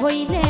হইলে